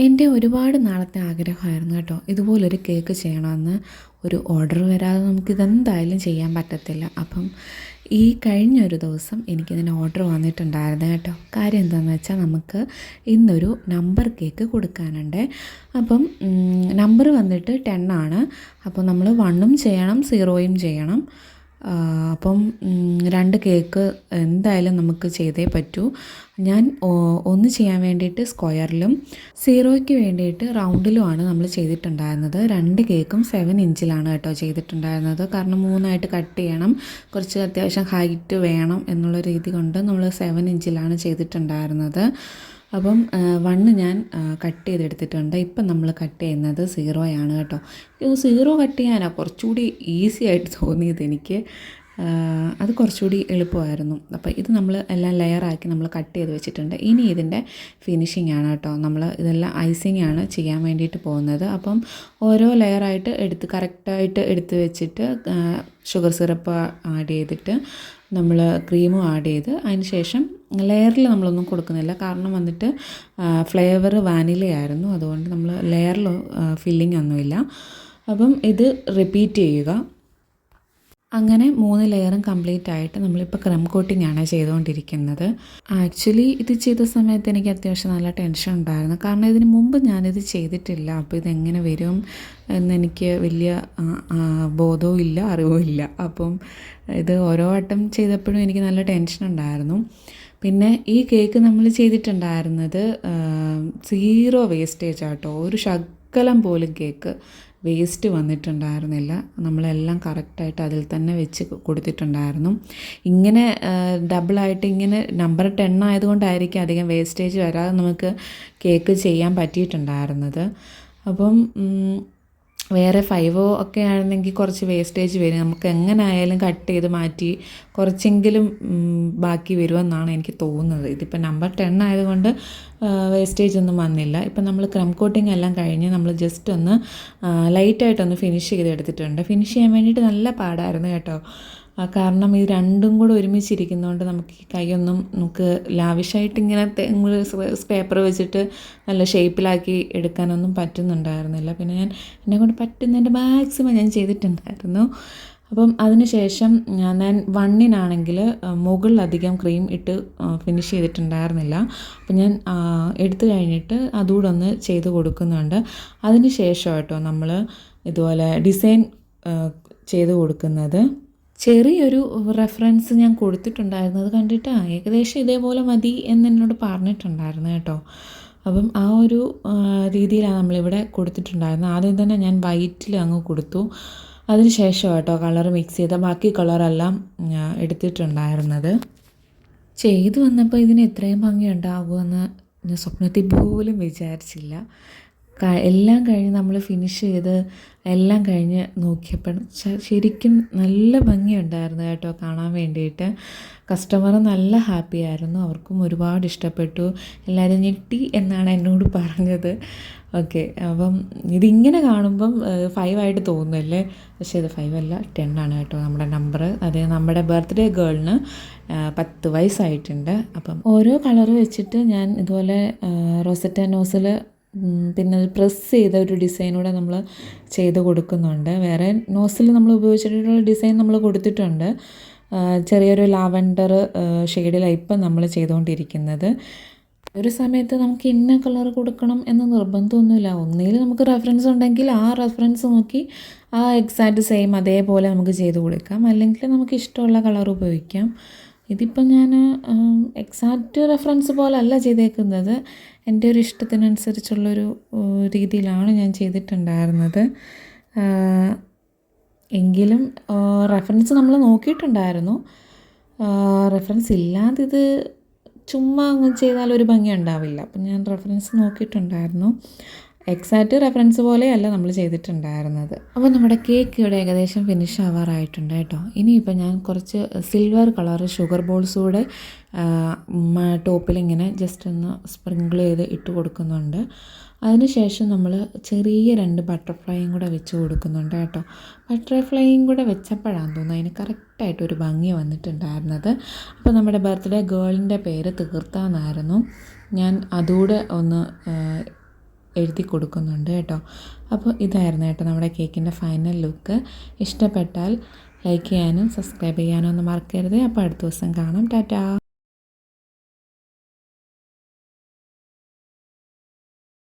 എന്റെ ഒരുപാട് നാളത്തെ ആഗ്രഹമായിരുന്നു കേട്ടോ. ഇതുപോലൊരു കേക്ക് ചെയ്യണമെന്ന് ഒരു ഓർഡർ വരാതെ നമുക്കിതെന്തായാലും ചെയ്യാൻ പറ്റത്തില്ല. അപ്പം ഈ കഴിഞ്ഞൊരു ദിവസം എനിക്കിതിന് ഓർഡർ വന്നിട്ടുണ്ടായിരുന്നു കേട്ടോ. കാര്യം എന്താണെന്ന് വെച്ചാൽ നമുക്ക് ഇന്നൊരു നമ്പർ കേക്ക് കൊടുക്കാനുണ്ട്. അപ്പം നമ്പർ വന്നിട്ട് ടെൻ ആണ്. അപ്പോൾ നമ്മൾ വണ്ണും ചെയ്യണം സീറോയും ചെയ്യണം. അപ്പം രണ്ട് കേക്ക് എന്തായാലും നമുക്ക് ചെയ്തേ പറ്റൂ. ഞാൻ ഒന്ന് ചെയ്യാൻ വേണ്ടിയിട്ട് സ്ക്വയറിലും സീറോയ്ക്ക് വേണ്ടിയിട്ട് റൗണ്ടിലുമാണ് നമ്മൾ ചെയ്തിട്ടുണ്ടായിരുന്നത്. രണ്ട് കേക്കും സെവൻ ഇഞ്ചിലാണ് കേട്ടോ ചെയ്തിട്ടുണ്ടായിരുന്നത്. കാരണം മൂന്നായിട്ട് കട്ട് ചെയ്യണം. കുറച്ച് അത്യാവശ്യം ഹൈറ്റ് വേണം എന്നുള്ള രീതി കൊണ്ട് നമ്മൾ സെവൻ ഇഞ്ചിലാണ് ചെയ്തിട്ടുണ്ടായിരുന്നത്. അപ്പം വണ്ണ് ഞാൻ കട്ട് ചെയ്തെടുത്തിട്ടുണ്ട്. ഇപ്പം നമ്മൾ കട്ട് ചെയ്യുന്നത് സീറോയാണ് കേട്ടോ. സീറോ കട്ട് ചെയ്യാനാണ് കുറച്ചുകൂടി ഈസി ആയിട്ട് തോന്നിയത് എനിക്ക്. അത് കുറച്ചുകൂടി എളുപ്പമായിരുന്നു. അപ്പോൾ ഇത് നമ്മൾ എല്ലാം ലെയറാക്കി നമ്മൾ കട്ട് ചെയ്ത് വെച്ചിട്ടുണ്ട്. ഇനി ഇതിന്റെ ഫിനിഷിംഗ് ആണ് കേട്ടോ. നമ്മൾ ഇതെല്ലാം ഐസിങ് ആണ് ചെയ്യാൻ വേണ്ടിയിട്ട് പോകുന്നത്. അപ്പം ഓരോ ലെയറായിട്ട് എടുത്ത് കറക്റ്റായിട്ട് എടുത്ത് വെച്ചിട്ട് ഷുഗർ സിറപ്പ് ആഡ് ചെയ്തിട്ട് നമ്മൾ ക്രീമും ആഡ് ചെയ്ത് അതിന് ശേഷം ലെയറിൽ നമ്മളൊന്നും കൊടുക്കുന്നില്ല. കാരണം വന്നിട്ട് ഫ്ലേവർ വാനിലയായിരുന്നു അതുകൊണ്ട് നമ്മൾ ലെയറിൽ ഫില്ലിംഗ് ഒന്നുമില്ല. അപ്പം ഇത് റിപ്പീറ്റ് ചെയ്യുക. അങ്ങനെ മൂന്ന് ലെയറും കംപ്ലീറ്റ് ആയിട്ട് നമ്മളിപ്പോൾ ക്രം കോട്ടിംഗ് ആണ് ചെയ്തുകൊണ്ടിരിക്കുന്നത് ആക്ച്വലി ഇത് ചെയ്ത സമയത്ത് എനിക്ക് അത്യാവശ്യം നല്ല ടെൻഷൻ ഉണ്ടായിരുന്നു. കാരണം ഇതിന് മുമ്പ് ഞാനിത് ചെയ്തിട്ടില്ല. അപ്പോൾ ഇതെങ്ങനെ വരും എന്നെനിക്ക് വലിയ ബോധവും ഇല്ല അറിവും ഇല്ല. അപ്പം ഇത് ഓരോ വട്ടം ചെയ്തപ്പോഴും എനിക്ക് നല്ല ടെൻഷൻ ഉണ്ടായിരുന്നു. പിന്നെ ഈ കേക്ക് നമ്മൾ ചെയ്തിട്ടുണ്ടായിരുന്നത് സീറോ വേസ്റ്റേജ് ആട്ടോ. ഒരു ശകലം പോലും കേക്ക് വേസ്റ്റ് വന്നിട്ടുണ്ടായിരുന്നില്ല. നമ്മളെല്ലാം കറക്റ്റായിട്ട് അതിൽ തന്നെ വെച്ച് കൊടുത്തിട്ടുണ്ടായിരുന്നു. ഇങ്ങനെ ഡബിളായിട്ട് ഇങ്ങനെ നമ്പർ ടെൻ ആയതുകൊണ്ടായിരിക്കും അധികം വേസ്റ്റേജ് വരാതെ നമുക്ക് കേക്ക് ചെയ്യാൻ പറ്റിയിട്ടുണ്ടായിരുന്നത്. അപ്പം വേറെ ഫൈവോ ഒക്കെ ആണെങ്കിൽ കുറച്ച് വേസ്റ്റേജ് വരും. നമുക്ക് എങ്ങനെ ആയാലും കട്ട് ചെയ്ത് മാറ്റി കുറച്ചെങ്കിലും ബാക്കി വരുമെന്നാണ് എനിക്ക് തോന്നുന്നത്. ഇതിപ്പോൾ നമ്പർ ടെൻ ആയതുകൊണ്ട് വേസ്റ്റേജ് ഒന്നും വന്നില്ല. ഇപ്പം നമ്മൾ ക്രം കോട്ടിംഗ് എല്ലാം കഴിഞ്ഞ് നമ്മൾ ജസ്റ്റ് ഒന്ന് ലൈറ്റായിട്ടൊന്ന് ഫിനിഷ് ചെയ്തെടുത്തിട്ടുണ്ട്. ഫിനിഷ് ചെയ്യാൻ വേണ്ടിയിട്ട് നല്ല പാടായിരുന്നു കേട്ടോ. കാരണം ഇത് രണ്ടും കൂടെ ഒരുമിച്ചിരിക്കുന്നതുകൊണ്ട് നമുക്ക് ഈ കൈയൊന്നും നമുക്ക് ലാവിഷായിട്ട് ഇങ്ങനെ പേപ്പർ വെച്ചിട്ട് നല്ല ഷേപ്പിലാക്കി എടുക്കാനൊന്നും പറ്റുന്നുണ്ടായിരുന്നില്ല. പിന്നെ ഞാൻ എന്നെ കൊണ്ട് പറ്റുന്നതിന്റെ മാക്സിമം ഞാൻ ചെയ്തിട്ടുണ്ടായിരുന്നു. അപ്പം അതിനുശേഷം ഞാൻ വണ്ണിനാണെങ്കിൽ മുകളിലധികം ക്രീം ഇട്ട് ഫിനിഷ് ചെയ്തിട്ടുണ്ടായിരുന്നില്ല. അപ്പം ഞാൻ എടുത്തു കഴിഞ്ഞിട്ട് അതുകൂടെ ഒന്ന് ചെയ്ത് കൊടുക്കുന്നുണ്ട്. അതിന് ശേഷം കേട്ടോ നമ്മൾ ഇതുപോലെ ഡിസൈൻ ചെയ്ത് കൊടുക്കുന്നത്. ചെറിയൊരു റെഫറൻസ് ഞാൻ കൊടുത്തിട്ടുണ്ടായിരുന്നു. അത് കണ്ടിട്ട് ഏകദേശം ഇതേപോലെ മതി എന്ന് എന്നോട് പറഞ്ഞിട്ടുണ്ടായിരുന്നു കേട്ടോ. അപ്പം ആ ഒരു രീതിയിലാണ് നമ്മളിവിടെ കൊടുത്തിട്ടുണ്ടായിരുന്നത്. ആദ്യം തന്നെ ഞാൻ വൈറ്റിൽ അങ്ങ് കൊടുത്തു. അതിന് ശേഷം കേട്ടോ കളർ മിക്സ് ചെയ്ത. ബാക്കി കളറെല്ലാം എടുത്തിട്ടുണ്ടായിരുന്നത്. ചെയ്തു വന്നപ്പോൾ ഇതിന് ഇത്രയും ഭംഗി ഉണ്ടാകുമെന്ന് സ്വപ്നത്തിൽ പോലും വിചാരിച്ചില്ല. എല്ലാം കഴിഞ്ഞ് നമ്മൾ ഫിനിഷ് ചെയ്ത് എല്ലാം കഴിഞ്ഞ് നോക്കിയപ്പോൾ ശരിക്കും നല്ല ഭംഗിയുണ്ടായിരുന്നു കേട്ടോ കാണാൻ വേണ്ടിയിട്ട്. കസ്റ്റമർ നല്ല ഹാപ്പി ആയിരുന്നു. അവർക്കും ഒരുപാട് ഇഷ്ടപ്പെട്ടു. എല്ലാവരും ഞെട്ടി എന്നാണ് എന്നോട് പറഞ്ഞത്. ഓക്കെ അപ്പം ഇതിങ്ങനെ കാണുമ്പം ഫൈവ് ആയിട്ട് തോന്നുമല്ലേ പക്ഷേ ഇത് ഫൈവ് അല്ല ടെൻ ആണ് കേട്ടോ നമ്മുടെ നമ്പർ അത് നമ്മുടെ ബർത്ത്ഡേ ഗേളിന് പത്ത് വയസ്സായിട്ടുണ്ട്. അപ്പം ഓരോ കളർ വെച്ചിട്ട് ഞാൻ ഇതുപോലെ റോസറ്റ നോസിൽ പിന്നെ പ്രസ് ചെയ്ത ഒരു ഡിസൈനൂടെ നമ്മൾ ചെയ്ത് കൊടുക്കുന്നുണ്ട്. വേറെ നോസിൽ നമ്മൾ ഉപയോഗിച്ചിട്ടുള്ള ഡിസൈൻ നമ്മൾ കൊടുത്തിട്ടുണ്ട്. ചെറിയൊരു ലാവൻഡർ ഷെയ്ഡിലാണ് ഇപ്പം നമ്മൾ ചെയ്തുകൊണ്ടിരിക്കുന്നത് ഒരു സമയത്ത് നമുക്ക് ഇന്ന കളർ കൊടുക്കണം എന്ന് നിർബന്ധമൊന്നുമില്ല. ഒന്നിൽ നമുക്ക് റെഫറൻസ് ഉണ്ടെങ്കിൽ ആ റെഫറൻസ് നോക്കി ആ എക്സാക്റ്റ് സെയിം അതേപോലെ നമുക്ക് ചെയ്ത് കൊടുക്കാം. അല്ലെങ്കിൽ നമുക്ക് ഇഷ്ടമുള്ള കളർ ഉപയോഗിക്കാം. ഇതിപ്പം ഞാൻ എക്സാക്റ്റ് റെഫറൻസ് പോലെ അല്ല ചെയ്തേക്കുന്നത്. എന്റെ ഒരു ഇഷ്ടത്തിനനുസരിച്ചുള്ളൊരു രീതിയിലാണ് ഞാൻ ചെയ്തിട്ടുണ്ടായിരുന്നത്. എങ്കിലും റെഫറൻസ് നമ്മൾ നോക്കിയിട്ടുണ്ടായിരുന്നു. റെഫറൻസ് ഇല്ലാതെ ഇത് ചുമ്മാ അങ്ങ് ചെയ്താൽ ഒരു ഭംഗി ഉണ്ടാവില്ല അപ്പം ഞാൻ റെഫറൻസ് നോക്കിയിട്ടുണ്ടായിരുന്നു. എക്സാക്റ്റ് റെഫറൻസ് പോലെയല്ല നമ്മൾ ചെയ്തിട്ടുണ്ടായിരുന്നത്. അപ്പോൾ നമ്മുടെ കേക്ക് ഇവിടെ ഏകദേശം ഫിനിഷ് ആവാറായിട്ടുണ്ട് കേട്ടോ. ഇനിയിപ്പോൾ ഞാൻ കുറച്ച് സിൽവർ കളർ ഷുഗർ ബോൾസ് കൂടെ ടോപ്പിൽ ഇങ്ങനെ ജസ്റ്റ് ഒന്ന് സ്പ്രിങ്കിൾ ചെയ്ത് ഇട്ട് കൊടുക്കുന്നുണ്ട്. അതിനുശേഷം നമ്മൾ ചെറിയ രണ്ട് ബട്ടർഫ്ലൈയും കൂടെ വെച്ച് കൊടുക്കുന്നുണ്ട് കേട്ടോ. ബട്ടർഫ്ലൈയും കൂടെ വെച്ചപ്പോഴാണ് തോന്നുന്നു അതിന് കറക്റ്റായിട്ട് ഒരു ഭംഗി വന്നിട്ടുണ്ടായിരുന്നത്. അപ്പോൾ നമ്മുടെ ബർത്ത്ഡേ ഗേളിന്റെ പേര് തീർത്താന്നായിരുന്നു. ഞാൻ അതുകൂടെ ഒന്ന് എഴുതി കൊടുക്കുന്നുണ്ട് കേട്ടോ. അപ്പോൾ ഇതായിരുന്നു കേട്ടോ നമ്മുടെ കേക്കിന്റെ ഫൈനൽ ലുക്ക് ഇഷ്ടപ്പെട്ടാൽ ലൈക്ക് ചെയ്യാനും സബ്സ്ക്രൈബ് ചെയ്യാനും ഒന്നും മറക്കരുത്. അപ്പോൾ അടുത്ത ദിവസം കാണാം. ടാറ്റാ.